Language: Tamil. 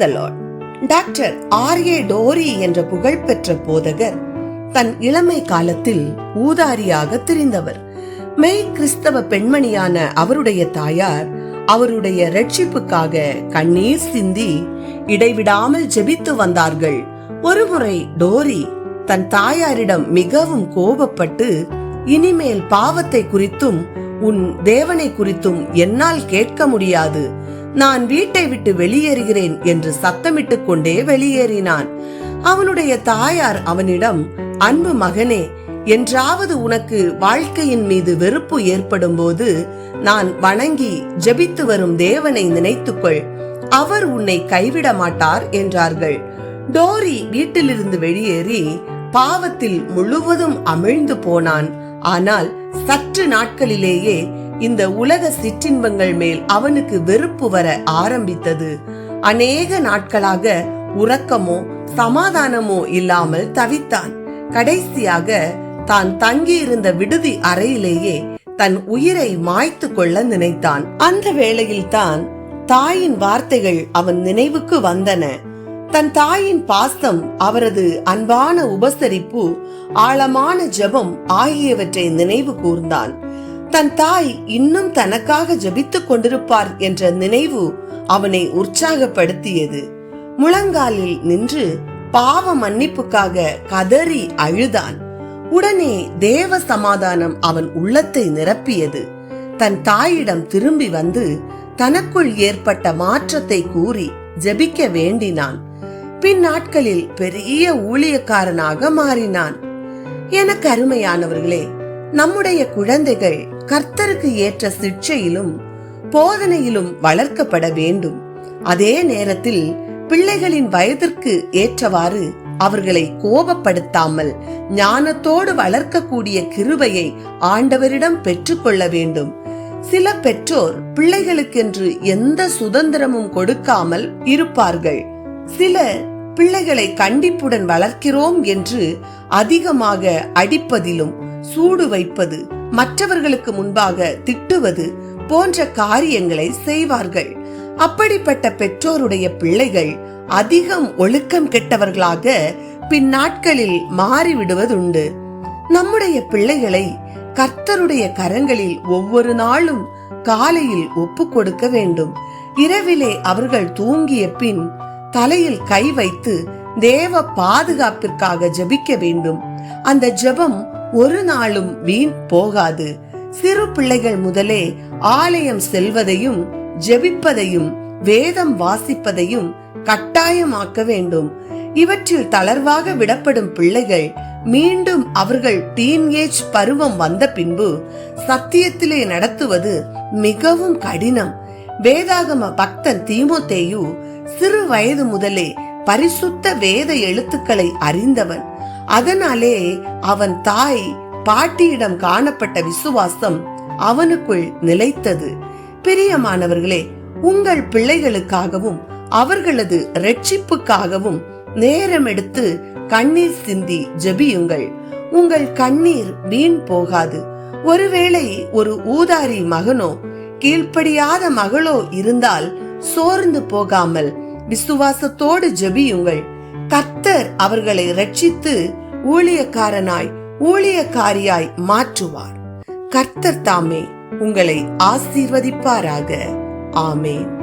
The lord doctor R A Torrey என்ற புகழ்பெற்ற போதகர் தன் இளமை காலத்தில் ஊதாரியாக திரிந்தவர். மெய் கிறிஸ்தவ பெண்மணியான அவருடைய தாயார் அவருடைய ரட்சிப்புக்காக கண்ணீர் சிந்தி இடைவிடாமல் ஜெபித்து வந்தார்கள். ஒருமுறை டோரி தன் தாயாரிடம் மிகவும் கோபப்பட்டு இனிமேல் பாவத்தை குறித்தும் உன் தேவனை குறித்தும் என்னால் கேட்க முடியாது. நான் வீட்டை விட்டு வெளியேறுகிறேன் என்று சத்தமிட்டுக் கொண்டே வெளியேறினான். அவனுடைய தாயார் அவனிடம் அன்பு மகனே என்றாவது உனக்கு வாழ்க்கையின் மீது வெறுப்பு ஏற்படும் போது நான் வணங்கி ஜெபித்து வரும் தேவனை நினைத்துக்கொள். அவர் உன்னை கைவிட மாட்டார் என்றார்கள். டோரி வீட்டிலிருந்து வெளியேறி பாவத்தில் முழுவதும் அமிழ்ந்து போனான். ஆனால் சற்று நாட்களிலேயே இந்த உலக சிற்றின்பங்கள் மேல் அவனுக்கு வெறுப்பு வர ஆரம்பித்தது. அநேக நாட்களாக உறக்கமோ சமாதானமோ இல்லாமல் தவித்தான். கடைசியாக தான் தங்கியிருந்த விடுதி அறையிலேயே தன் உயிரை மாய்த்து கொள்ள நினைத்தான். அந்த வேளையில் தான் தாயின் வார்த்தைகள் அவன் நினைவுக்கு வந்தன. தன் தாயின் பாசம் அவரது அன்பான உபசரிப்பு ஆழமான ஜெபம் ஆகியவற்றை நினைவு கூர்ந்தான். தன் தாய் இன்னும் தனக்காக ஜெபித்துக் கொண்டிருப்பார் என்ற நினைவு அவனை உற்சாகப்படுத்தியது. முழங்காலில் நின்று பாவ மன்னிப்புக்காக கதறி அழுதான். உடனே தேவ சமாதானம் அவன் உள்ளத்தை நிரப்பியது. தன் தாயிடம் திரும்பி வந்து தனக்குள் ஏற்பட்ட மாற்றத்தை கூறி ஜெபிக்க வேண்டினான். பின் நாட்களில் பெரிய ஊழியக்காரனாக மாறினான். எனக்கு அருமையானவர்களே நம்முடைய குழந்தைகள் கர்த்தருக்கு ஏற்ற சிக்ஷையிலும் போதனையிலும் வளர்க்கப்பட வேண்டும். அதே நேரத்தில் பிள்ளைகளின் வயதிற்கு ஏற்றவாறு அவர்களை கோபப்படுத்தாமல் ஞானத்தோடு வளர்க்கக்கூடிய கிருபையை ஆண்டவரிடம் பெற்றுக்கொள்ள வேண்டும். சில பெற்றோர் பிள்ளைகளுக்கென்று எந்த சுதந்திரமும் கொடுக்காமல் இருப்பார்கள். சில பிள்ளைகளை கண்டிப்புடன் வளர்க்கிறோம் என்று அதிகமாக அடிப்பதிலும் சூடு வைப்பது மற்றவர்களுக்கு முன்பாக திட்டுவது போன்ற காரியங்களை செய்வார்கள். அப்படிப்பட்ட பெற்றோருடைய பிள்ளைகள் அதிகம் ஒழுக்கம் கெட்டவர்களாக பின்னாட்களில் மாறிவிடுவதுண்டு. நம்முடைய பிள்ளைகளை கர்த்தருடைய கரங்களில் ஒவ்வொரு நாளும் காலையில் ஒப்பு கொடுக்க வேண்டும். இரவிலே அவர்கள் தூங்கிய பின் தலையில் கை வைத்து தேவ பாதுகாப்பிற்காக ஜபிக்க வேண்டும். அந்த ஜெபம் ஒரு நாளும் வீண் போகாது. சிறு பிள்ளைகள் முதலே ஆலயம் செல்வதையும் ஜெபிப்பதையும் வேதம் வாசிப்பதையும் கட்டாயமாக்க வேண்டும். இவற்றில் தளர்வாக விடப்படும் பிள்ளைகள் மீண்டும் அவர்கள் டீன்ஏஜ் பருவம் வந்த பின்பு சத்தியத்திலே நடத்துவது மிகவும் கடினம். வேதாகம பக்தன் தீமோத்தேயு சிறு வயது முதலே பரிசுத்த வேத எழுத்துக்களை அறிந்தவன். அதனாலே அவன் தாய் பாட்டியிடம் காணப்பட்ட விசுவாசம் அவனுக்குள் நிலைத்தது. பிரியமானவர்களே உங்கள் பிள்ளைகளுக்காகவும் அவர்களது ரட்சிப்புக்காகவும் நேரம் எடுத்து கண்ணீர் சிந்தி ஜெபியுங்கள். உங்கள் கண்ணீர் வீண் போகாது. ஒருவேளை ஒரு ஊதாரி மகனோ கீழ்ப்படியாத மகளோ இருந்தால் சோர்ந்து போகாமல் விசுவாசத்தோடு ஜெபியுங்கள். கர்த்தர் அவர்களை ரட்சித்து ஊழியக்காரனாய் ஊழியக்காரியாய் மாற்றுவார். கர்த்தர் தாமே உங்களை ஆசீர்வதிப்பாராக. ஆமேன்.